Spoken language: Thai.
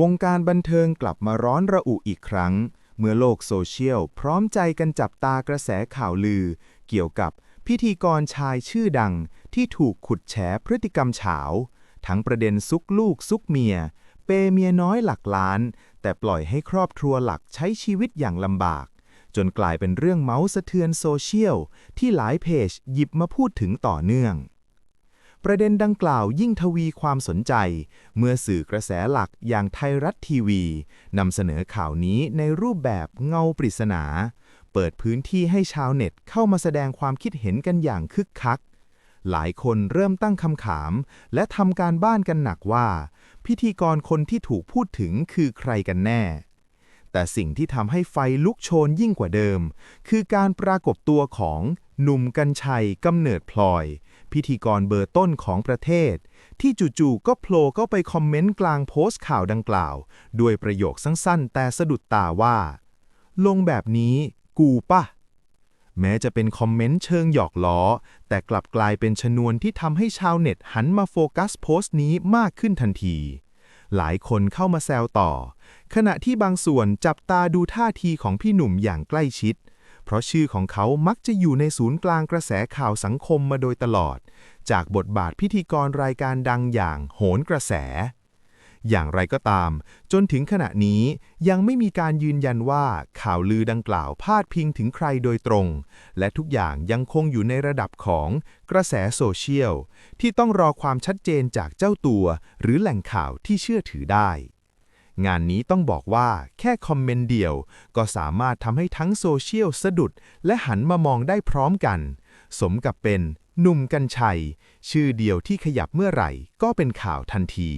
วงการบันเทิงกลับมาร้อนระอุอีกครั้ง เมื่อโลกโซเชียลพร้อมใจกันจับตากระแสข่าวลือ เกี่ยวกับพิธีกรชายชื่อดังที่ถูกขุดแฉพฤติกรรมเฉา ทั้งประเด็นซุกลูกซุกเมีย เปย์เมียน้อยหลักล้าน แต่ปล่อยให้ครอบครัวหลักใช้ชีวิตอย่างลำบาก จนกลายเป็นเรื่องเมาส์สะเทือนโซเชียลที่หลายเพจหยิบมาพูดถึงต่อเนื่อง ประเด็นดังกล่าวยิ่งทวีความสนใจ เมื่อสื่อกระแสหลักอย่างไทยรัฐทีวีนำเสนอข่าวนี้ในรูปแบบเงาปริศนา เปิดพื้นที่ให้ชาวเน็ตเข้ามาแสดงความคิดเห็นกันอย่างคึกคัก หลายคนเริ่มตั้งคำถาม และทำการบ้านกันหนักว่า พิธีกรคนที่ถูกพูดถึงคือใครกันแน่ แต่สิ่งที่ทำให้ไฟลุกโชนยิ่งกว่าเดิม คือการปรากฏตัวของหนุ่มกัญชัยกำเนิดพลอย พิธีกรเบอร์ต้นของประเทศ ที่จู่ๆก็โผล่เข้าไปคอมเมนต์กลางโพสต์ข่าวดังกล่าว ด้วยประโยคสั้นๆ แต่สะดุดตาว่า ลงแบบนี้กูปะแม้จะเป็นคอมเมนต์เชิงหยอกล้อ แต่กลับกลายเป็นชนวนที่ทำให้ชาวเน็ตหันมาโฟกัสโพสต์นี้มากขึ้นทันที หลายคนเข้ามาแซวต่อ ขณะที่บางส่วนจับตาดูท่าทีของพี่หนุ่มอย่างใกล้ชิด เพราะชื่อของเขามักจะอยู่ในศูนย์กลางกระแสข่าวสังคมมาโดยตลอด จากบทบาทพิธีกรรายการดังอย่างโหนกระแส อย่างไรก็ตาม จนถึงขณะนี้ยังไม่มีการยืนยันว่าข่าวลือดังกล่าวพาดพิงถึงใครโดยตรง และทุกอย่างยังคงอยู่ในระดับของกระแสโซเชียล ที่ต้องรอความชัดเจนจากเจ้าตัว หรือแหล่งข่าวที่เชื่อถือได้ งานนี้ต้องบอกว่าแค่คอมเมนต์เดียว ก็สามารถทำให้ทั้งโซเชียลสะดุด และหันมามองได้พร้อมกัน สมกับเป็นหนุ่มกัญชัย ชื่อเดียวที่ขยับเมื่อไหร่ก็เป็นข่าวทันที